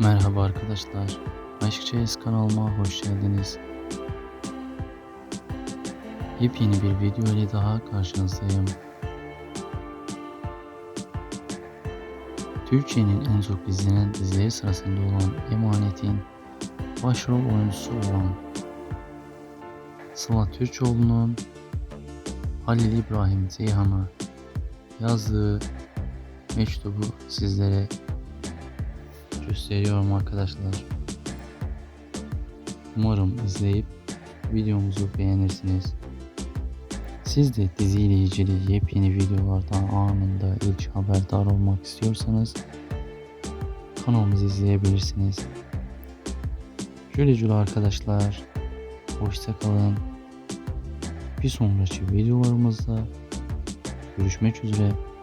Merhaba arkadaşlar. Aşk Çayız kanalıma hoş geldiniz. Yepyeni bir video ile daha karşınızdayım. Türkiye'nin en çok izlenen dizileri sırasında olan Emanet'in başrol oyuncusu olan Sıla Türkoğlu'nun Halil İbrahim Ceyhan'a yazdığı mektubu sizlere gösteriyorum arkadaşlar. Umarım izleyip videomuzu beğenirsiniz. Siz de diziyle ilgili yepyeni videolardan anında ilk haberdar olmak istiyorsanız kanalımızı izleyebilirsiniz. Güle arkadaşlar. Hoşça kalın. Bir sonraki videolarımızda görüşmek üzere.